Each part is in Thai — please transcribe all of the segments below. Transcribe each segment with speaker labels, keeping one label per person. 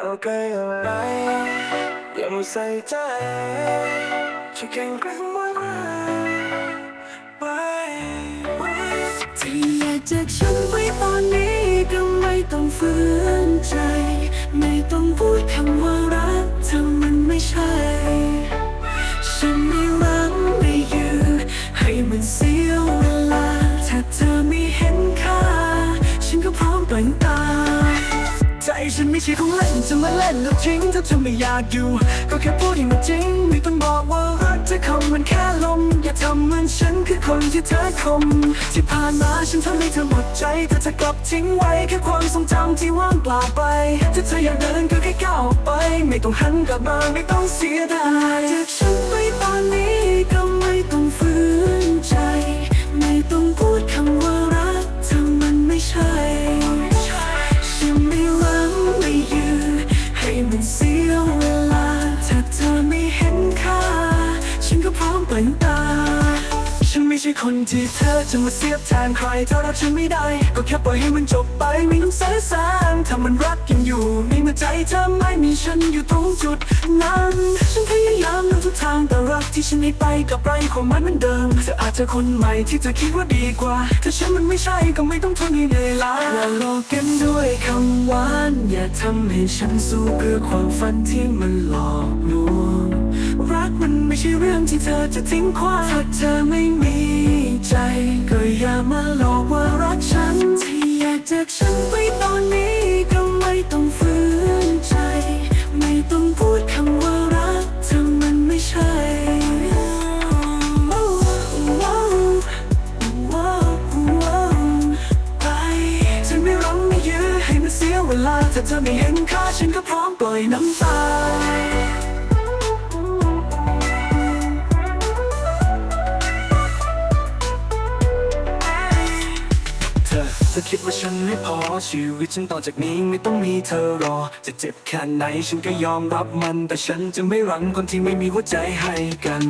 Speaker 1: ยวกับอะไรย่ามาใส่ใจจะเก่งแกร่งมากไป
Speaker 2: ที่อยากจากฉันไว้ตอนนี้ก็ไม่ต้องฝืนใจ ไม่ต้องพูดคำว่ารักถ้ามันไม่ใช่ ฉันไม่รักไม่ยื้อให้มันเสียเวลา ถ้าเธอไม่เห็นค่า ฉันก็พร้อมปล่อยตา
Speaker 1: ฉันไม่ใช่ของเล่นจะมาเล่นแล้วทิ้งถ้าเธอไม่อยากอยู่ ก็แค่พูดให้มันจริง ไม่ต้องบอกว่ารักเธอคำมันแค่ลม อย่าทำเหมือนฉันคือคนที่เธอคม ที่ผ่านมาฉันทำให้เธอหมดใจถ้าเธอกลับทิ้งไว้แค่ความทรงจำที่ว่างเปล่าไป ถ้าเธออยากเดินก็แค่ก้าวไป ไม่ต้องหันกลับมาไม่ต้องเสียดาย
Speaker 2: จากฉันไปตอนนี้ก็ เปล่งตา
Speaker 1: ฉันไม่ใช่คนที่เธอจะมาเสียบแทนใครถ้ารักฉันไม่ได้ ก็แค่ปล่อยให้มันจบไปไม่ต้องสารสางถ้ามันรักยังอยู่ในเมื่อใจเธอไม่มีฉันอยู่ตรงจุดนั้นฉันพยายามทำทุกทางแต่รักที่ฉันให้ไปกับไรความหมายเหมือนเดิมเธออาจจะคนใหม่ที่เธอคิดว่าดีกว่าถ้าฉันมันไม่ใช่ก็ไม่ต้องทนให้เหนื่อยล้าอย่าหลอกกันด้วยคำหวาน อย่าทำให้ฉันสู้เพื่อความฝันที่มันหลอกลวง มันไม่ใช่เรื่องที่เธอจะทิ้งขว้าถ้าเธอไม่มีใจ ก็อย่ามาหลอกว่ารักฉัน
Speaker 2: ที่อยากจากฉันไปตอนนี้ก็ไม่ต้องฝืนใจ ไม่ต้องพูดคำว่ารักถ้ามันไม่ใช่
Speaker 1: ไปฉันไม่ร้องไม่ยื้อให้มันเสียเวลาถ้าเธอไม่เห็นค่าฉันก็พร้อมปล่อยน้ำตา เธอเธอคิดว่าฉันไม่พอชีวิตฉันต่อจากนี้ไม่ต้องมีเธอรอ จะเจ็บแค่ไหนฉันก็ยอมรับมัน แต่ฉันจะไม่รังคนที่ไม่มีหัวใจให้กัน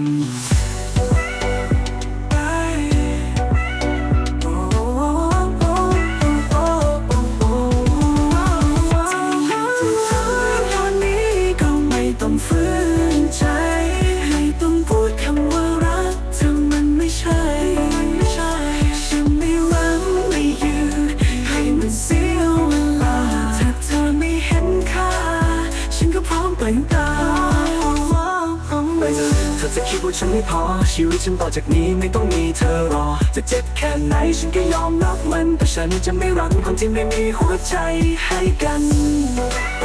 Speaker 2: ก็พร้อมเปล่งตาย
Speaker 1: ไม่เธอเธอจะคิดว่าฉันไม่พอ ชีวิตฉันต่อจากนี้ไม่ต้องมีเธอรอ จะเจ็บแค่ไหนฉันก็ยอมรับมัน แต่ฉันจะไม่รักคนที่ไม่มีหัวใจให้กันไป